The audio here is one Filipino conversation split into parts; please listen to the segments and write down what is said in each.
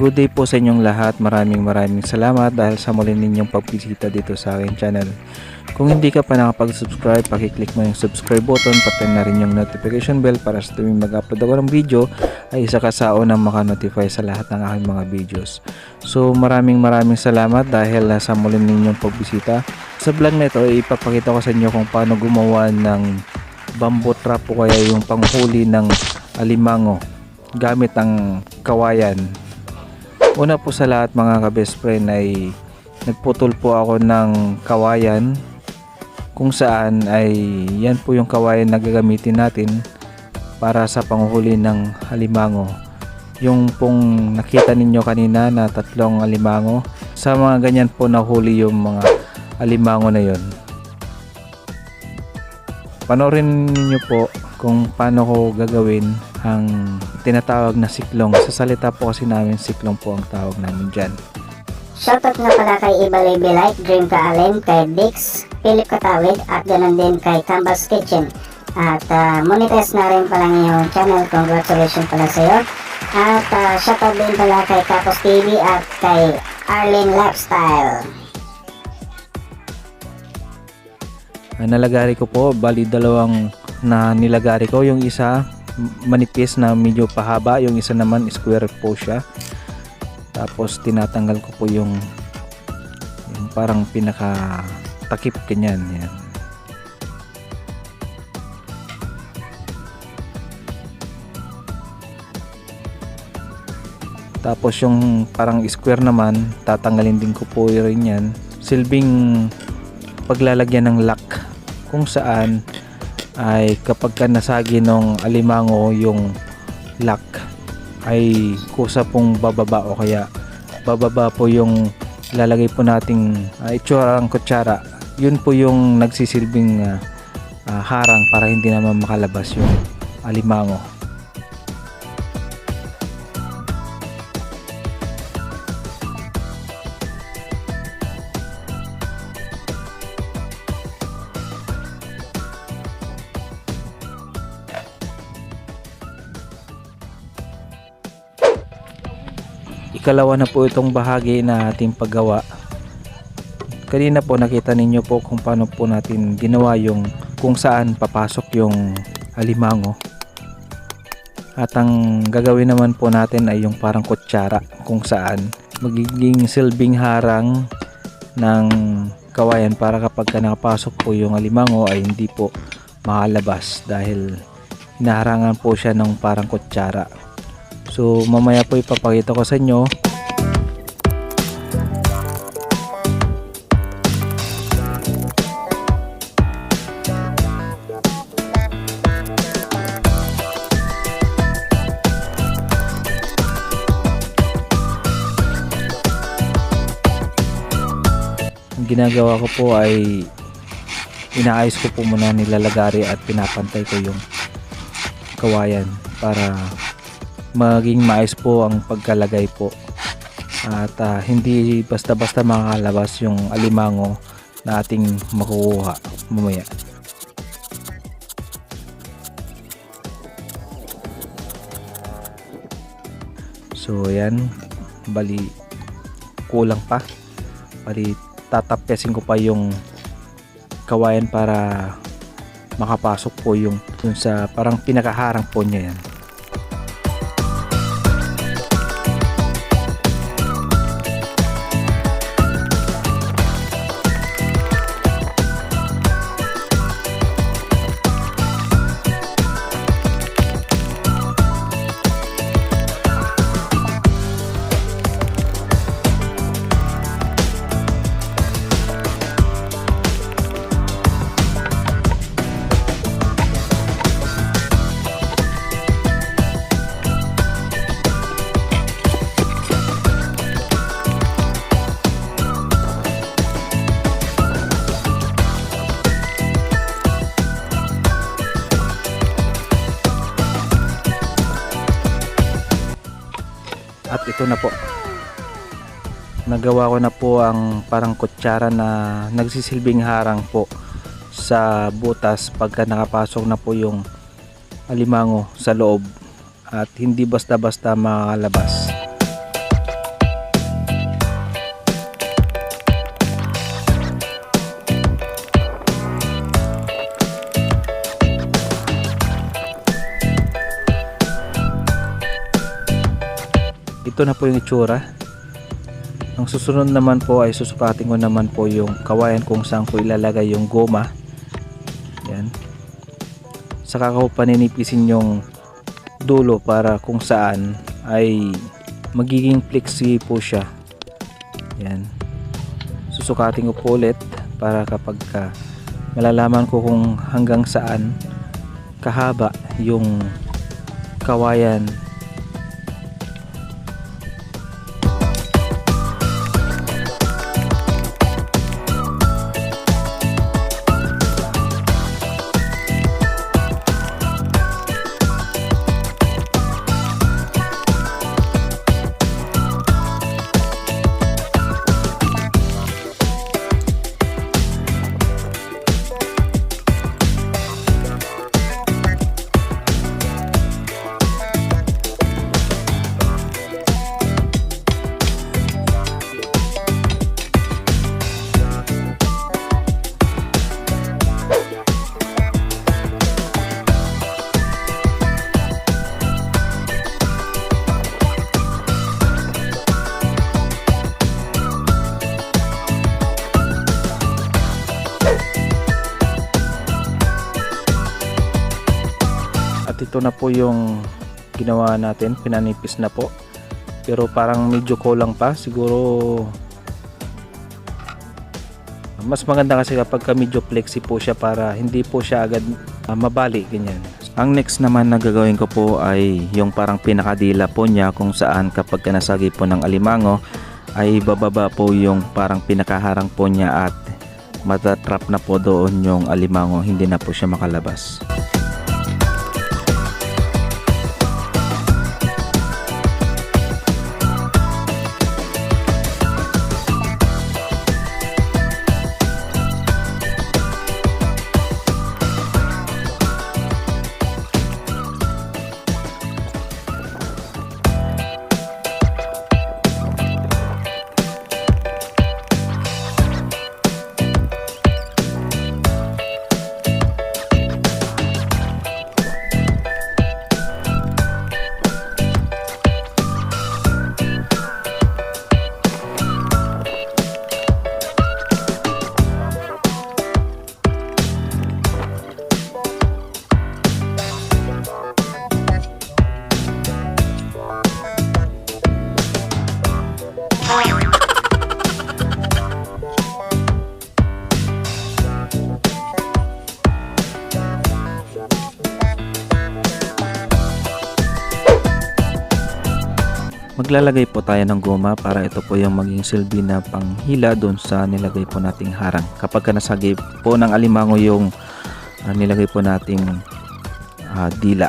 Good day po sa inyong lahat. Maraming maraming salamat dahil sa muli ninyong pagbisita dito sa aking channel. Kung hindi ka pa nakapag-subscribe, pakiclick mo yung subscribe button, pati na rin yung notification bell para sa tuwing mag-upload ako ng video ay isa ka sa unang maka-notify sa lahat ng aking mga videos. So maraming maraming salamat dahil sa muli ninyong pagbisita. Sa vlog na ito, ipapakita ko sa inyo kung paano gumawa ng bamboo trap o kaya yung panghuli ng alimango gamit ang kawayan Una po sa lahat mga ka-best friend ay nagputol po ako ng kawayan kung saan ay yan po yung kawayan na gagamitin natin para sa panghuli ng halimango. Yung pong nakita ninyo kanina na tatlong alimango, sa mga ganyan po nahuli yung mga alimango na yon. Panorin niyo po kung paano ko gagawin ang tinatawag na siklong. Sa salita po kasi namin siklong po ang tawag namin dyan. Shoutout nga pala kay Ibalay Belite, Dream Kaalen, kay Dix, Philip Katawid, at ganoon din kay Campbell's Kitchen. At uh, monetize na rin pala ngayong channel. Congratulations pala sa iyo. At uh, shoutout din pala kay Kapos TV at kay Arlene Lifestyle. Nalagari ko po, bali dalawang na nilagari ko. Yung isa manipis na medyo pahaba, yung isa naman square po siya. Tapos tinatanggal ko po yung, yung parang pinaka takip ganyan. Yan. Tapos yung parang square naman, tatanggalin din ko po rin yan. Silbing paglalagyan ng lock kung saan ay kapag ka nasagi ng alimango yung lock ay kusa pong bababa o kaya bababa po yung lalagay po nating uh, itsura ng kutsara. Yun po yung nagsisilbing ah, ah, harang para hindi naman makalabas yung alimango ikalawa na po itong bahagi na ating paggawa. Kanina po nakita ninyo po kung paano po natin ginawa yung kung saan papasok yung alimango. At ang gagawin naman po natin ay yung parang kutsara kung saan magiging silbing harang ng kawayan para kapag ka nakapasok po yung alimango ay hindi po makalabas dahil hinaharangan po siya ng parang kutsara So mamaya po ipapakita ko sa inyo. Ang ginagawa ko po ay inaayos ko po muna nilalagari at pinapantay ko yung kawayan para maging maayos po ang pagkalagay po. At ah, hindi basta-basta makakalabas yung alimango na ating makukuha mamaya. So yan. Bali kulang pa. Bali tatapyasin ko pa yung kawayan para makapasok po yung dun sa parang pinakaharang po niya yan At ito na po. Nagawa ko na po ang parang kutsara na nagsisilbing harang po sa butas pagka nakapasok na po yung alimango sa loob at hindi basta-basta makakalabas. Ito na po yung itsura. Ang susunod naman po ay susukatin ko naman po yung kawayan kung saan ko ilalagay yung goma. Yan. Saka ko paninipisin yung dulo para kung saan ay magiging flexi po siya. Yan. Susukatin ko po ulit para kapag ka malalaman ko kung hanggang saan kahaba yung kawayan At ito na po yung ginawa natin, pinanipis na po. Pero parang medyo kulang pa, siguro mas maganda kasi kapag ka medyo flexi po siya para hindi po siya agad ah, mabali ganyan. Ang next naman na gagawin ko po ay yung parang pinakadila po niya kung saan kapag ka nasagi po ng alimango ay bababa po yung parang pinakaharang po niya at matatrap na po doon yung alimango hindi na po siya makalabas. Maglalagay po tayo ng goma para ito po yung maging silbi na panghila doon sa nilagay po nating harang. Kapag ka nasagi po ng alimango yung ah, nilagay po nating ah, dila.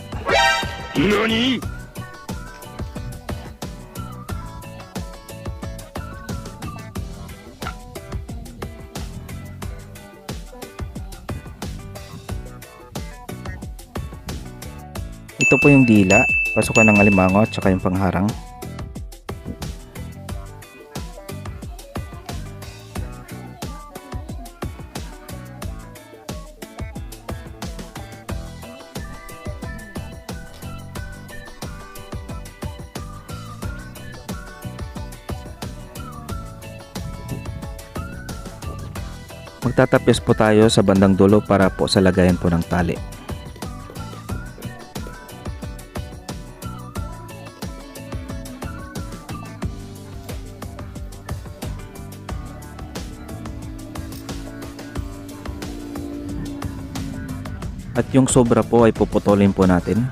Ito po yung dila, pasukan ng alimango at saka yung pangharang. Magtatapos po tayo sa bandang dulo para po sa lagayan po ng tali. At yung sobra po ay puputulin po natin.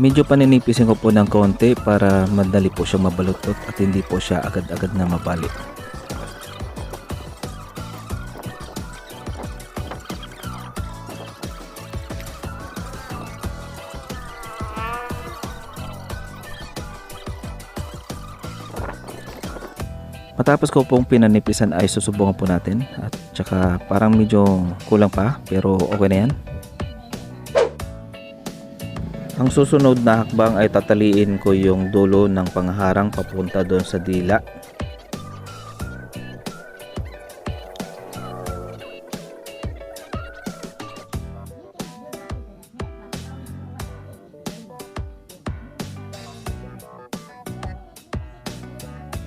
Medyo paninipisin ko po ng konti para madali po siya mabalutot at hindi po siya agad-agad na mabali. Matapos ko pong pinanipisan ay susubukan po natin at saka parang medyo kulang pa pero okay na yan. Ang susunod na hakbang ay tataliin ko yung dulo ng pangharang papunta doon sa dila.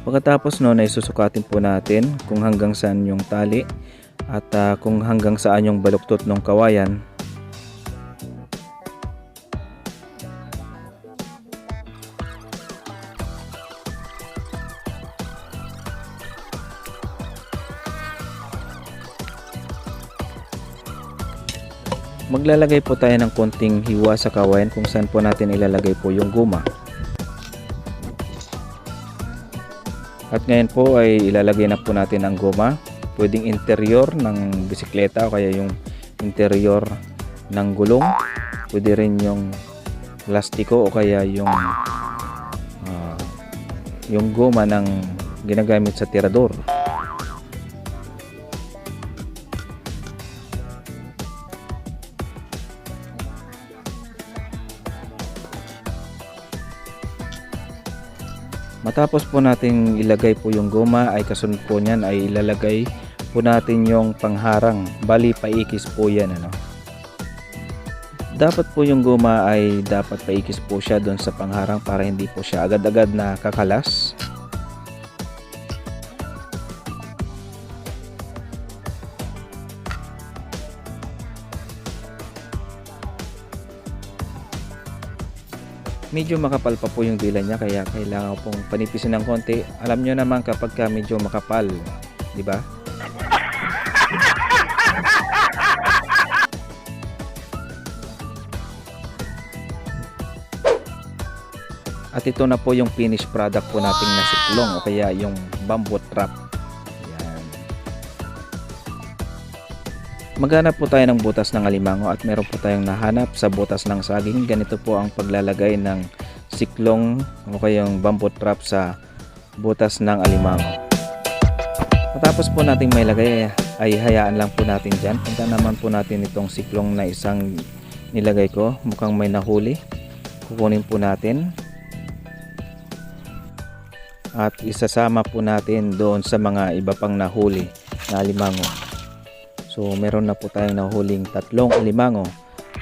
Pagkatapos noon ay susukatin po natin kung hanggang saan yung tali at uh, kung hanggang saan yung baluktot ng kawayan Maglalagay po tayo ng konting hiwa sa kawayan kung saan po natin ilalagay po yung guma. At ngayon po ay ilalagay na po natin ang goma. Pwedeng interior ng bisikleta o kaya yung interior ng gulong. Pwede rin yung plastiko o kaya yung ah, yung goma ng ginagamit sa tirador. Matapos po nating ilagay po yung goma ay kasunod po niyan ay ilalagay po natin yung pangharang. Bali paikis po yan ano. Dapat po yung goma ay dapat paikis po siya doon sa pangharang para hindi po siya agad-agad na kakalas. Medyo makapal pa po yung dila niya kaya kailangan pong panipisin ng konti. Alam nyo naman kapag ka medyo makapal, di ba? At ito na po yung finished product po nating nasiklong o kaya yung bamboo trap. Maghanap po tayo ng butas ng alimango at meron po tayong nahanap sa butas ng saging. Ganito po ang paglalagay ng siklong o kayang bamboo trap sa butas ng alimango. Matapos po nating may lagay ay hayaan lang po natin dyan. Punta naman po natin itong siklong na isang nilagay ko. Mukhang may nahuli. Kukunin po natin. At isasama po natin doon sa mga iba pang nahuli na alimango. So meron na po tayong nahuling tatlong alimango.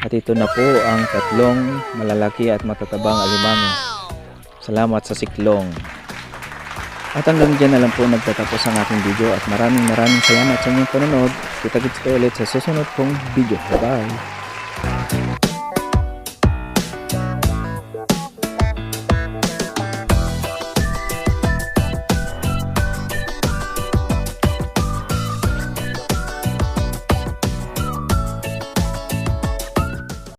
At ito na po ang tatlong malalaki at matatabang alimango. Salamat sa siklong. At hanggang dyan na lang po nagtatapos ang aking video at maraming maraming salamat sa inyong panonood. Kita-kits ko ulit sa susunod kong video. Bye-bye!